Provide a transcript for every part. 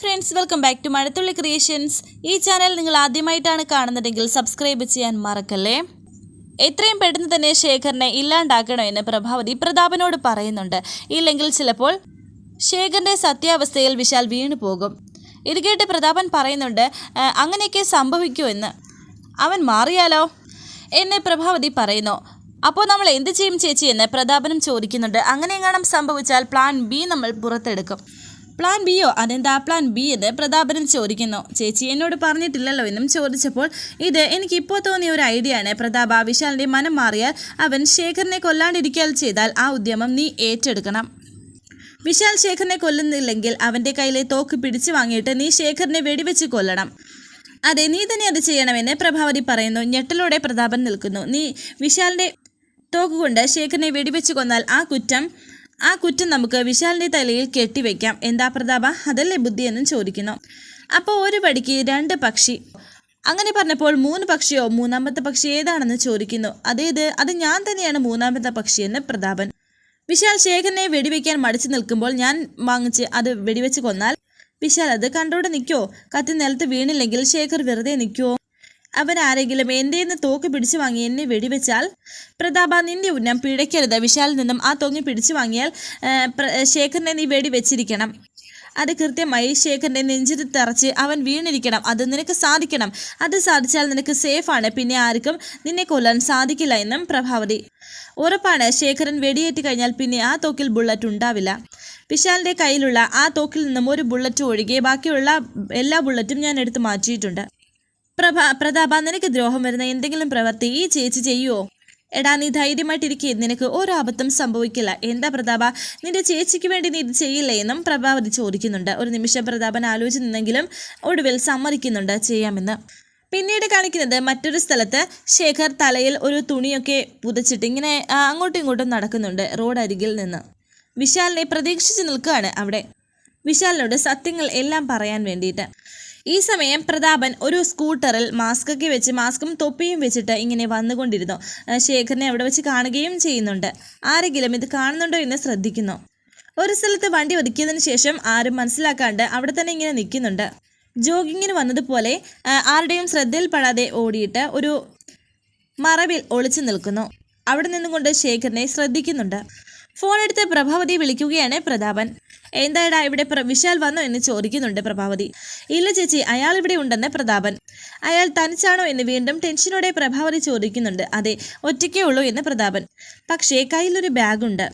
Friends welcome back to Mazhathulli creations ഈ channel നിങ്ങൾ ആദ്യമായിട്ടാണ് കാണുന്നതെങ്കിൽ സബ്സ്ക്രൈബ് ചെയ്യാൻ മറക്കല്ലേ? എത്രയും പെട്ടെന്ന് തന്നെ ശേഖറിനെ ഇല്ലാണ്ടാക്കണമെന്ന് പ്രഭാവതി പ്രതാപനോട് പറയുന്നുണ്ട്. ഇല്ലെങ്കിൽ ചിലപ്പോൾ ശേഖറിന്റെ സത്യാവസ്ഥയിൽ വിശാൽ വീണു പോകും. ഇത് കേട്ട് പ്രതാപൻ പറയുന്നുണ്ട് അങ്ങനെയൊക്കെ അങ്ങനെയൊക്കെ സംഭവിക്കുമെന്ന് അവൻ മാറിയാലോ? എന്നെ പ്രഭാവതി പറയുന്നു. അപ്പോൾ നമ്മൾ എന്ത് ചെയ്യും ചേച്ചി? എന്ന് പ്രതാപനും ചോദിക്കുന്നുണ്ട്. അങ്ങനെ എങ്ങാനും സംഭവിച്ചാൽ പ്ലാൻ ബി നമ്മൾ പുറത്തെടുക്കും. പ്ലാൻ ബിയോ അതെന്താ പ്ലാൻ ബി എന്ന് പ്രതാപനും ചോദിക്കുന്നു. ചേച്ചി എന്നോട് പറഞ്ഞിട്ടില്ലല്ലോ എന്നും ചോദിച്ചപ്പോൾ ഇത് എനിക്ക് ഇപ്പോൾ തോന്നിയ ഒരു ഐഡിയ ആണ്. പ്രതാപ വിശാലിന്റെ മനം മാറിയാൽ അവൻ ശേഖറിനെ കൊല്ലാണ്ടിരിക്കൽ ചെയ്താൽ ആ ഉദ്യമം നീ ഏറ്റെടുക്കണം. വിശാൽ ശേഖറിനെ കൊല്ലുന്നില്ലെങ്കിൽ അവന്റെ കയ്യിലെ തോക്ക് പിടിച്ചു വാങ്ങിയിട്ട് നീ ശേഖറിനെ വെടിവെച്ച് കൊല്ലണം. അതെ നീ തന്നെ അത് ചെയ്യണമെന്ന് പ്രഭാവതി പറയുന്നു. ഞെട്ടലോടെ പ്രതാപൻ നിൽക്കുന്നു. നീ വിശാലിന്റെ തോക്ക് കൊണ്ട് ശേഖറിനെ വെടിവെച്ച് കൊന്നാൽ ആ കുറ്റം ആ കുറ്റം നമുക്ക് വിശാലിന്റെ തലയിൽ കെട്ടിവെക്കാം. എന്താ പ്രതാപ? അതല്ലേ ബുദ്ധി എന്നും ചോദിക്കുന്നു. അപ്പോൾ ഒരു പടിക്ക് രണ്ട് പക്ഷി. അങ്ങനെ പറഞ്ഞപ്പോൾ മൂന്ന് പക്ഷിയോ മൂന്നാമത്തെ പക്ഷി ഏതാണെന്ന് ചോദിക്കുന്നു. അതേത്? അത് ഞാൻ തന്നെയാണ് മൂന്നാമത്തെ പക്ഷിയെന്ന് പ്രതാപൻ. വിശാൽ ശേഖരനെ വെടിവെക്കാൻ മടിച്ചു നിൽക്കുമ്പോൾ ഞാൻ വാങ്ങിച്ച് അത് വെടിവെച്ച് കൊന്നാൽ വിശാൽ അത് കണ്ടോടെ നിൽക്കോ? കത്തി നിലത്ത് വീണില്ലെങ്കിൽ ശേഖർ വെറുതെ നിൽക്കുമോ അവൻ ആരെങ്കിലും എന്റെ നിന്ന് തോക്ക് പിടിച്ചു വാങ്ങി എന്നെ വെടിവെച്ചാൽ? പ്രതാപ നിന്റെ ഉന്നം പിഴയ്ക്കരുത്. വിശാലിൽ നിന്നും ആ തോങ്ങി പിടിച്ചു വാങ്ങിയാൽ ശേഖരനെ നീ വെടിവെച്ചിരിക്കണം. അത് കൃത്യമായി ശേഖറിന്റെ നെഞ്ചിൽ തറച്ച് അവൻ വീണിരിക്കണം. അത് നിനക്ക് സാധിക്കണം. അത് സാധിച്ചാൽ നിനക്ക് സേഫാണ്. പിന്നെ ആർക്കും നിന്നെ കൊല്ലാൻ സാധിക്കില്ല എന്നും പ്രഭാവതി. ഉറപ്പാണ് ശേഖരൻ വെടിയേറ്റ് കഴിഞ്ഞാൽ പിന്നെ ആ തോക്കിൽ ബുള്ളറ്റ് ഉണ്ടാവില്ല. വിശാലിന്റെ കയ്യിലുള്ള ആ തോക്കിൽ നിന്നും ഒരു ബുള്ളറ്റ് ഒഴികെ ബാക്കിയുള്ള എല്ലാ ബുള്ളറ്റും ഞാൻ എടുത്തു മാറ്റിയിട്ടുണ്ട്. പ്രഭ പ്രതാപ നിനക്ക് ദ്രോഹം വരുന്ന എന്തെങ്കിലും പ്രവൃത്തി ഈ ചേച്ചി ചെയ്യുവോ? എടാ നീ ധൈര്യമായിട്ടിരിക്കേ. നിനക്ക് ഒരു അബദ്ധം സംഭവിക്കില്ല. എന്താ പ്രതാപ? നിന്റെ ചേച്ചിക്ക് വേണ്ടി നീ ഇത് ചെയ്യില്ലേ എന്നും പ്രഭാവതി ചോദിക്കുന്നുണ്ട്. ഒരു നിമിഷം പ്രതാപൻ ആലോചിച്ച് നിന്നെങ്കിലും ഒടുവിൽ സമ്മതിക്കുന്നുണ്ട് ചെയ്യാമെന്ന്. പിന്നീട് കാണിക്കുന്നത് മറ്റൊരു സ്ഥലത്ത് ശേഖർ തലയിൽ ഒരു തുണിയൊക്കെ പുതച്ചിട്ട് ഇങ്ങനെ അങ്ങോട്ടും ഇങ്ങോട്ടും നടക്കുന്നുണ്ട് റോഡ് അരികിൽ നിന്ന്. വിശാലിനെ പ്രതീക്ഷിച്ച് നിൽക്കുകയാണ് അവിടെ. വിശാലിനോട് സത്യങ്ങൾ എല്ലാം പറയാൻ വേണ്ടിയിട്ട്. ഈ സമയം പ്രതാപൻ ഒരു സ്കൂട്ടറിൽ മാസ്ക് ഒക്കെ വെച്ച് മാസ്കും തൊപ്പിയും വെച്ചിട്ട് ഇങ്ങനെ വന്നുകൊണ്ടിരുന്നു. ശേഖരനെ അവിടെ വെച്ച് കാണുകയും ചെയ്യുന്നുണ്ട്. ആരെങ്കിലും ഇത് കാണുന്നുണ്ടോ എന്ന് ശ്രദ്ധിക്കുന്നു. ഒരു സ്ഥലത്ത് വണ്ടി ഒതുക്കിയതിന് ശേഷം ആരും മനസ്സിലാക്കാണ്ട് അവിടെ തന്നെ ഇങ്ങനെ നിൽക്കുന്നുണ്ട്. ജോഗിങ്ങിന് വന്നതുപോലെ ആരുടെയും ശ്രദ്ധയിൽപ്പെടാതെ ഓടിയിട്ട് ഒരു മറവിൽ ഒളിച്ചു നിൽക്കുന്നു. അവിടെ നിന്നുകൊണ്ട് ശേഖരനെ ശ്രദ്ധിക്കുന്നുണ്ട്. ഫോൺ എടുത്ത് പ്രഭാവതി വിളിക്കുകയാണ് പ്രതാപൻ. എന്തായടാ ഇവിടെ വിശാൽ വന്നോ എന്ന് ചോദിക്കുന്നുണ്ട് പ്രഭാവതി. ഇല്ല ചേച്ചി അയാൾ ഇവിടെ ഉണ്ടെന്ന് പ്രതാപൻ. അയാൾ തനിച്ചാണോ എന്ന് വീണ്ടും ടെൻഷനോടെ പ്രഭാവതി ചോദിക്കുന്നുണ്ട്. അതെ ഒറ്റയ്ക്കേ ഉള്ളൂ എന്ന് പ്രതാപൻ. പക്ഷേ കയ്യിലൊരു ബാഗുണ്ട്.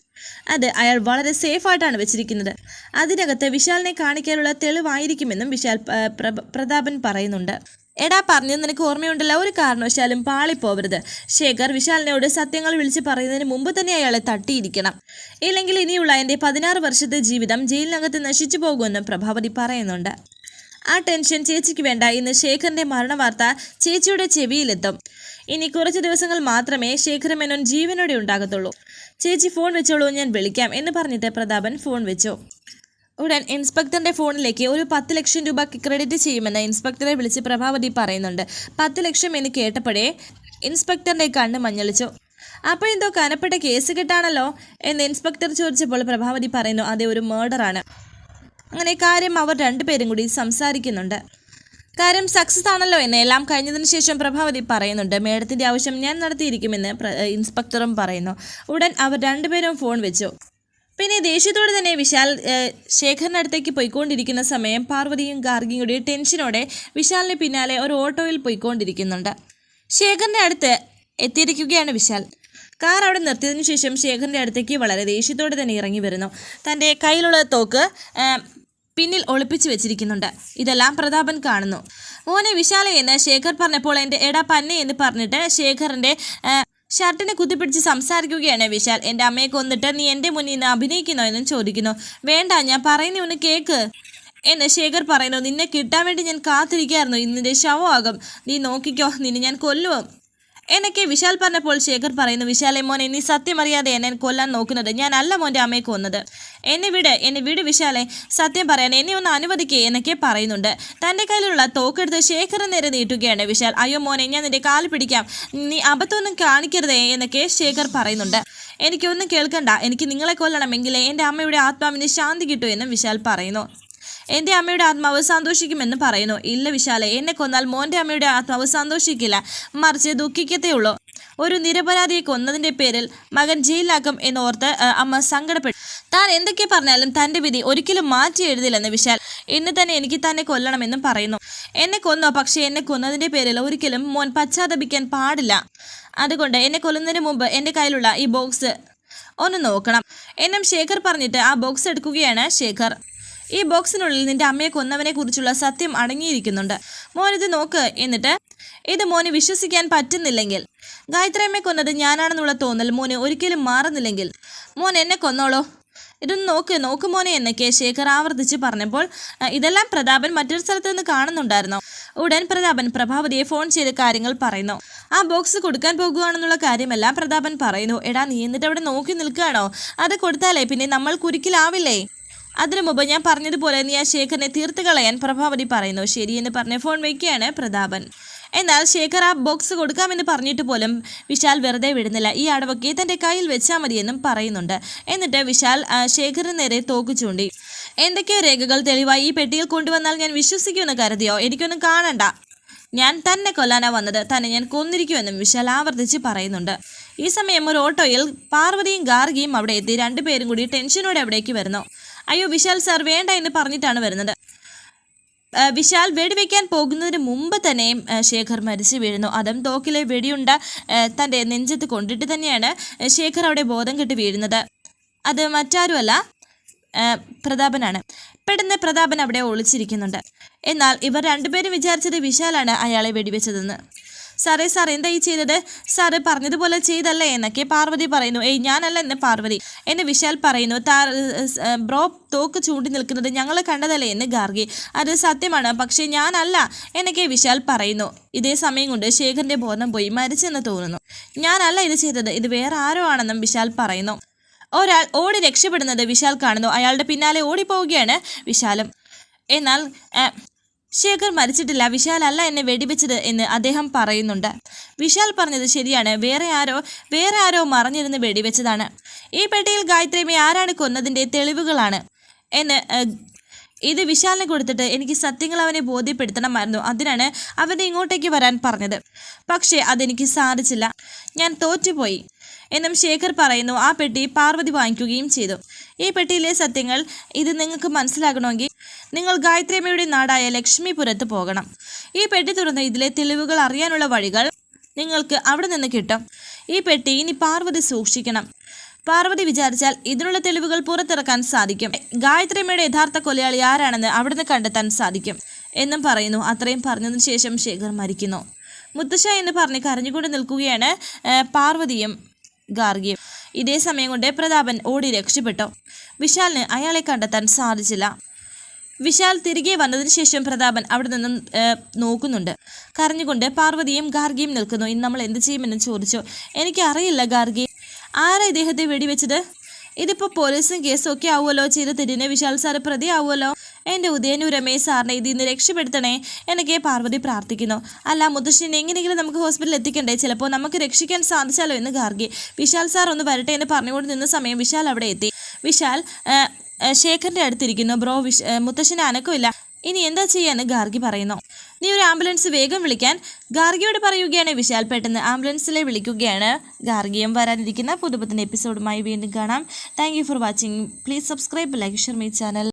അത് അയാൾ വളരെ സേഫായിട്ടാണ് വെച്ചിരിക്കുന്നത്. അതിനകത്ത് വിശാലിനെ കാണിക്കാനുള്ള തെളിവായിരിക്കുമെന്നും വിശാൽ പ്രതാപൻ പറയുന്നുണ്ട്. എടാ പറഞ്ഞത് നിനക്ക് ഓർമ്മയുണ്ടല്ലോ ഒരു കാരണവശാലും പാളിപ്പോവരുത്. ശേഖർ വിശാലിനോട് സത്യങ്ങൾ വിളിച്ച് പറയുന്നതിന് മുമ്പ് തന്നെ അയാളെ തട്ടിയിരിക്കണം. ഇല്ലെങ്കിൽ ഇനിയുള്ള എന്റെ പതിനാറ് വർഷത്തെ ജീവിതം ജയിലിനകത്ത് നശിച്ചു പോകുമെന്ന് പ്രഭാവതി പറയുന്നുണ്ട്. ആ ടെൻഷൻ ചേച്ചിക്ക് വേണ്ട ഇന്ന് ശേഖറിന്റെ മരണവാർത്ത ചേച്ചിയുടെ ചെവിയിലെത്തും. ഇനി കുറച്ച് ദിവസങ്ങൾ മാത്രമേ ശേഖര മേനോൻ ജീവനോടെ ഉണ്ടാകത്തുള്ളൂ. ചേച്ചി ഫോൺ വെച്ചോളൂ ഞാൻ വിളിക്കാം എന്ന് പറഞ്ഞിട്ട് പ്രതാപൻ ഫോൺ വെച്ചു. ഉടൻ ഇൻസ്പെക്ടറിന്റെ ഫോണിലേക്ക് ഒരു പത്ത് ലക്ഷം രൂപ ക്രെഡിറ്റ് ചെയ്യുമെന്ന് ഇൻസ്പെക്ടറെ വിളിച്ച് പ്രഭാവതി പറയുന്നുണ്ട്. പത്ത് ലക്ഷം എന്ന് കേട്ടപ്പോഴേ ഇൻസ്പെക്ടറിന്റെ കണ്ണ് മഞ്ഞളിച്ചു. അപ്പോൾ എന്തോ കനപ്പെട്ട കേസ് കിട്ടാണല്ലോ എന്ന് ഇൻസ്പെക്ടർ ചോദിച്ചപ്പോൾ പ്രഭാവതി പറയുന്നു അതെ ഒരു മേർഡറാണ് അങ്ങനെ കാര്യം അവർ രണ്ടുപേരും കൂടി സംസാരിക്കുന്നുണ്ട്. കാര്യം സക്സസ് ആണല്ലോ എന്ന് എല്ലാം കഴിഞ്ഞതിന് ശേഷം പ്രഭാവതി പറയുന്നുണ്ട് മേഡത്തിന്റെ ആവശ്യം ഞാൻ നടത്തിയിരിക്കുമെന്ന് ഇൻസ്പെക്ടറും പറയുന്നു. ഉടൻ അവർ രണ്ടുപേരും ഫോൺ വെച്ചു. പിന്നെ ദേഷ്യത്തോടെ തന്നെ വിശാൽ ശേഖറിനടുത്തേക്ക് പോയിക്കൊണ്ടിരിക്കുന്ന സമയം പാർവതിയും ഗാർഗിയും കൂടി ടെൻഷനോടെ വിശാലിന് പിന്നാലെ ഒരു ഓട്ടോയിൽ പോയിക്കൊണ്ടിരിക്കുന്നുണ്ട്. ശേഖറിന്റെ അടുത്ത് എത്തിയിരിക്കുകയാണ് വിശാൽ. കാർ അവിടെ നിർത്തിയതിനു ശേഷം ശേഖറിന്റെ അടുത്തേക്ക് വളരെ ദേഷ്യത്തോടെ തന്നെ ഇറങ്ങി വരുന്നു. തന്റെ കയ്യിലുള്ള തോക്ക് പിന്നിൽ ഒളിപ്പിച്ചു വെച്ചിരിക്കുന്നുണ്ട്. ഇതെല്ലാം പ്രതാപൻ കാണുന്നു. മോനെ വിശാലയെന്ന് ശേഖർ പറഞ്ഞപ്പോൾ എന്റെ എടാ പന്നെ എന്ന് പറഞ്ഞിട്ട് ശേഖറിന്റെ ഷർട്ടിനെ കുത്തിപ്പിടിച്ച് സംസാരിക്കുകയാണ് വിശാൽ. എന്റെ അമ്മയെ കൊന്നിട്ട് നീ എന്റെ മുന്നിൽ നിന്ന് അഭിനയിക്കുന്നോ? എന്നും ചോദിക്കുന്നു. വേണ്ട ഞാൻ പറയുന്ന ഒന്ന് കേക്ക്. എന്ന് ശേഖർ പറയുന്നു. നിന്നെ കിട്ടാൻ വേണ്ടി ഞാൻ കാത്തിരിക്കായിരുന്നു. ഇന്നിന്റെ ശവമാകും. നീ നോക്കിക്കോ. നിന്നെ ഞാൻ കൊല്ലുവോ? എന്നൊക്കെ വിശാൽ പറഞ്ഞപ്പോൾ ശേഖർ പറയുന്നു വിശാലെ മോനെ നീ സത്യമറിയാതെ എന്നെ കൊല്ലാൻ നോക്കുന്നത്. ഞാൻ അല്ല മോന്റെ അമ്മയെ കൊന്നത്. എന്നെ വിട് എന്നെ വിട് വിശാലെ. സത്യം പറയാൻ എന്നെ ഒന്ന് അനുവദിക്കേ എന്നൊക്കെ പറയുന്നുണ്ട്. തന്റെ കയ്യിലുള്ള തോക്കെടുത്ത് ശേഖർ നേരെ നീട്ടുകയാണ് വിശാൽ. അയ്യോ മോനെ ഞാൻ നിന്റെ കാൽ പിടിക്കാം. നീ അബദ്ധമൊന്നും കാണിക്കരുതേ എന്നൊക്കെ ശേഖർ പറയുന്നുണ്ട്. എനിക്കൊന്നും കേൾക്കണ്ട. എനിക്ക് നിങ്ങളെ കൊല്ലണമെങ്കിലേ എന്റെ അമ്മയുടെ ആത്മാവിന് ശാന്തി കിട്ടൂ എന്നും വിശാൽ പറയുന്നു. എന്റെ അമ്മയുടെ ആത്മാവ് സന്തോഷിക്കുമെന്ന് പറയുന്നു. ഇല്ല വിശാല എന്നെ കൊന്നാൽ മോന്റെ അമ്മയുടെ ആത്മാവ് സന്തോഷിക്കില്ല മറിച്ച് ദുഃഖിക്കത്തേ ഉള്ളൂ. ഒരു നിരപരാധിയെ കൊന്നതിന്റെ പേരിൽ മകൻ ജയിലിലാക്കും എന്നോർത്ത് അമ്മ സങ്കടപ്പെട്ടു. താൻ എന്തൊക്കെ പറഞ്ഞാലും തന്റെ വിധി ഒരിക്കലും മാറ്റി എഴുതില്ലെന്ന് വിശാൽ. ഇന്ന് തന്നെ എനിക്ക് തന്നെ കൊല്ലണമെന്നും പറയുന്നു. എന്നെ കൊന്നോ പക്ഷേ എന്നെ കൊന്നതിന്റെ പേരിൽ ഒരിക്കലും മോൻ പശ്ചാത്തപിക്കാൻ പാടില്ല. അതുകൊണ്ട് എന്നെ കൊല്ലുന്നതിന് മുമ്പ് എന്റെ കയ്യിലുള്ള ഈ ബോക്സ് ഒന്ന് നോക്കണം. എന്നും ശേഖർ പറഞ്ഞിട്ട് ആ ബോക്സ് എടുക്കുകയാണ് ശേഖർ. ഈ ബോക്സിനുള്ളിൽ നിന്റെ അമ്മയെ കൊന്നവനെ കുറിച്ചുള്ള സത്യം അടങ്ങിയിരിക്കുന്നുണ്ട്. മോൻ ഇത് നോക്ക് എന്നിട്ട് ഇത് മോന് വിശ്വസിക്കാൻ പറ്റുന്നില്ലെങ്കിൽ. ഗായത്രിയമ്മയെ കൊന്നത് ഞാനാണെന്നുള്ള തോന്നൽ മോന് ഒരിക്കലും മാറുന്നില്ലെങ്കിൽ. മോൻ എന്നെ കൊന്നോളോ. ഇതൊന്ന് നോക്ക് നോക്ക് മോനെ എന്നൊക്കെ ശേഖർ ആവർത്തിച്ച് പറഞ്ഞപ്പോൾ ഇതെല്ലാം പ്രതാപൻ മറ്റൊരു സ്ഥലത്ത് നിന്ന് കാണുന്നുണ്ടായിരുന്നു? ഉടൻ പ്രതാപൻ പ്രഭാവതിയെ ഫോൺ ചെയ്ത് കാര്യങ്ങൾ പറയുന്നു. ആ ബോക്സ് കൊടുക്കാൻ പോകുകയാണെന്നുള്ള കാര്യമെല്ലാം പ്രതാപൻ പറയുന്നു. എടാ നീ എന്നിട്ട് അവിടെ നോക്കി നിൽക്കുകയാണോ? അത് കൊടുത്താലേ പിന്നെ നമ്മൾ കുരുക്കിലാവില്ലേ? അതിനു മുമ്പ് ഞാൻ പറഞ്ഞതുപോലെ നീ ആ ശേഖരനെ തീർത്ത് കളയാൻ പ്രഭാവതി പറയുന്നു. ശരിയെന്ന് പറഞ്ഞ് ഫോൺ വയ്ക്കുകയാണ് പ്രതാപൻ. എന്നാൽ ശേഖർ ആ ബോക്സ് കൊടുക്കാമെന്ന് പറഞ്ഞിട്ട് പോലും വിശാൽ വെറുതെ വിടുന്നില്ല. ഈ അടവൊക്കെ തന്റെ കയ്യിൽ വെച്ചാൽ മതിയെന്നും പറയുന്നുണ്ട്. എന്നിട്ട് വിശാൽ ശേഖറിന് നേരെ തോക്ക് ചൂണ്ടി. എന്തൊക്കെയോ രേഖകൾ തെളിവായി ഈ പെട്ടിയിൽ കൊണ്ടുവന്നാൽ ഞാൻ വിശ്വസിക്കുമെന്ന് കരുതിയോ? എനിക്കൊന്നും കാണണ്ട. ഞാൻ തന്നെ കൊല്ലാനാ വന്നത്. തന്നെ ഞാൻ കൊന്നിരിക്കുമെന്നും വിശാൽ ആവർത്തിച്ച് പറയുന്നുണ്ട്. ഈ സമയം ഒരു ഓട്ടോയിൽ പാർവതിയും ഗാർഗിയും അവിടെ എത്തി. രണ്ടുപേരും കൂടി ടെൻഷനോടെ അവിടേക്ക് വരുന്നു. അയ്യോ വിശാൽ സാർ വേണ്ട എന്ന് പറഞ്ഞിട്ടാണ് വരുന്നത്. വിശാൽ വെടിവെക്കാൻ പോകുന്നതിന് മുമ്പ് തന്നെയും ആ, ശേഖർ മരിച്ചു വീഴുന്നു. അതും തോക്കിലെ വെടിയുണ്ട തന്റെ നെഞ്ചത്ത് കൊണ്ടിട്ട് തന്നെയാണ് ശേഖർ അവിടെ ബോധം കെട്ട് വീഴുന്നത്. അത് മറ്റാരുമല്ല പ്രതാപനാണ്. പെട്ടെന്ന് പ്രതാപൻ അവിടെ ഒളിച്ചിരിക്കുന്നുണ്ട്. എന്നാൽ ഇവർ രണ്ടുപേരും വിചാരിച്ചത് വിശാലാണ് അയാളെ വെടിവെച്ചതെന്ന്. സാറേ സാർ എന്താ ഈ ചെയ്തത്? സാറ് പറഞ്ഞതുപോലെ ചെയ്തല്ലേ എന്നൊക്കെ പാർവതി പറയുന്നു. ഏയ് ഞാനല്ല എന്ന് പാർവതി. എന്ന് വിശാൽ പറയുന്നു താ ഏ, ബ്രോ തോക്ക് ചൂണ്ടി നിൽക്കുന്നത് ഞങ്ങൾ കണ്ടതല്ലേ എന്ന് ഗാർഗി. അത് സത്യമാണ് പക്ഷേ ഞാനല്ല എന്നൊക്കെ വിശാൽ പറയുന്നു. ഇതേ സമയം കൊണ്ട് ശേഖറിന്റെ ബോധം പോയി മരിച്ചെന്ന് തോന്നുന്നു. ഞാനല്ല ഇത് ചെയ്തത് ഇത് വേറെ ആരോ ആണെന്നും വിശാൽ പറയുന്നു. ഒരാൾ ഓടി രക്ഷപ്പെടുന്നത് വിശാൽ കാണുന്നു. അയാളുടെ പിന്നാലെ ഓടിപ്പോവുകയാണ് വിശാലും. എന്നാൽ ശേഖർ മരിച്ചിട്ടില്ല. വിശാൽ അല്ല എന്നെ വെടിവെച്ചത് എന്ന് അദ്ദേഹം പറയുന്നുണ്ട്. വിശാൽ പറഞ്ഞത് ശരിയാണ്. വേറെ ആരോ വേറെ ആരോ മറഞ്ഞിരുന്ന് വെടിവെച്ചതാണ്. ഈ പെട്ടിയിൽ ഗായത്രിയമ്മയെ ആരാണ് കൊന്നതിന്റെ തെളിവുകളാണ്? എന്ന് ഇത് വിശാലിനെ കൊടുത്തിട്ട് എനിക്ക് സത്യങ്ങൾ അവനെ ബോധ്യപ്പെടുത്തണമായിരുന്നു. അതിനാണ് അവനെ ഇങ്ങോട്ടേക്ക് വരാൻ പറഞ്ഞത്. പക്ഷേ അതെനിക്ക് സാധിച്ചില്ല. ഞാൻ തോറ്റുപോയി. എന്നും ശേഖർ പറയുന്നു ആ പെട്ടി പാർവതി വാങ്ങിക്കുകയും ചെയ്തു. ഈ പെട്ടിയിലെ സത്യങ്ങൾ ഇത് നിങ്ങൾക്ക് മനസ്സിലാകണമെങ്കിൽ നിങ്ങൾ ഗായത്രിയമ്മയുടെ നാടായ ലക്ഷ്മിപുരത്ത് പോകണം. ഈ പെട്ടി തുറന്ന് ഇതിലെ തെളിവുകൾ അറിയാനുള്ള വഴികൾ നിങ്ങൾക്ക് അവിടെ നിന്ന് കിട്ടും. ഈ പെട്ടി ഇനി പാർവതി സൂക്ഷിക്കണം. പാർവതി വിചാരിച്ചാൽ ഇതിനുള്ള തെളിവുകൾ പുറത്തിറക്കാൻ സാധിക്കും. ഗായത്രിയമ്മയുടെ യഥാർത്ഥ കൊലയാളി ആരാണെന്ന് അവിടുന്ന് കണ്ടെത്താൻ സാധിക്കും എന്നും പറയുന്നു. അത്രയും പറഞ്ഞതിന് ശേഷം ശേഖർ മരിക്കുന്നു. മുത്തശ്ശ എന്ന് പറഞ്ഞ് കരഞ്ഞുകൊണ്ട് നിൽക്കുകയാണ് പാർവതിയും ഗാർഗിയും. ഇതേ സമയം കൊണ്ട് പ്രതാപൻ ഓടി രക്ഷപ്പെട്ടു. വിശാലിന് അയാളെ കണ്ടെത്താൻ സാധിച്ചില്ല. വിശാൽ തിരികെ വന്നതിന് ശേഷം പ്രതാപൻ അവിടെ നിന്നും നോക്കുന്നുണ്ട്. കരഞ്ഞുകൊണ്ട് പാർവതിയും ഗാർഗിയും നിൽക്കുന്നു. ഇന്ന് നമ്മൾ എന്ത് ചെയ്യുമെന്ന് ചോദിച്ചു. എനിക്കറിയില്ല ഗാർഗി. ആരാ ഇദ്ദേഹത്തെ വെടിവെച്ചത്? ഇതിപ്പോൾ പോലീസും കേസും ഒക്കെ ആവുമല്ലോ? ചെയ്ത് തിരിഞ്ഞ് വിശാൽ സാറ് പ്രതി ആവുമല്ലോ എന്റെ ഉദയനു രമേശ് സാറിനെ ഇതിൽ നിന്ന് രക്ഷപ്പെടുത്തണേ എന്നൊക്കെ പാർവതി പ്രാർത്ഥിക്കുന്നു. അല്ല മുത്തശ്ശിനെ എങ്ങനെയെങ്കിലും നമുക്ക് ഹോസ്പിറ്റലിൽ എത്തിക്കണ്ടേ? ചിലപ്പോൾ നമുക്ക് രക്ഷിക്കാൻ സാധിച്ചാലോ എന്ന് ഗാർഗി. വിശാൽ സാർ ഒന്ന് വരട്ടെ എന്ന് പറഞ്ഞുകൊണ്ട് നിന്ന സമയം വിശാൽ അവിടെ എത്തി. വിശാൽ ശേഖറിന്റെ അടുത്തിരിക്കുന്നു. ബ്രോ വിശ് മുത്തശ്ശിനെ അനക്കുമില്ല. അനക്കമില്ല ഇനി എന്താ ചെയ്യാന്ന് ഗാർഗി പറയുന്നു. നീ ഒരു ആംബുലൻസ് വേഗം വിളിക്കാൻ. ഗാർഗിയോട് പറയുകയാണ് വിശാൽ പെട്ടെന്ന്. ആംബുലൻസിലെ വിളിക്കുകയാണ് ഗാർഗിയും വരാനിരിക്കുന്ന പുതുപുത്തൻ എപ്പിസോഡുമായി വീണ്ടും കാണാം. Thank for watching. Please subscribe like share my channel.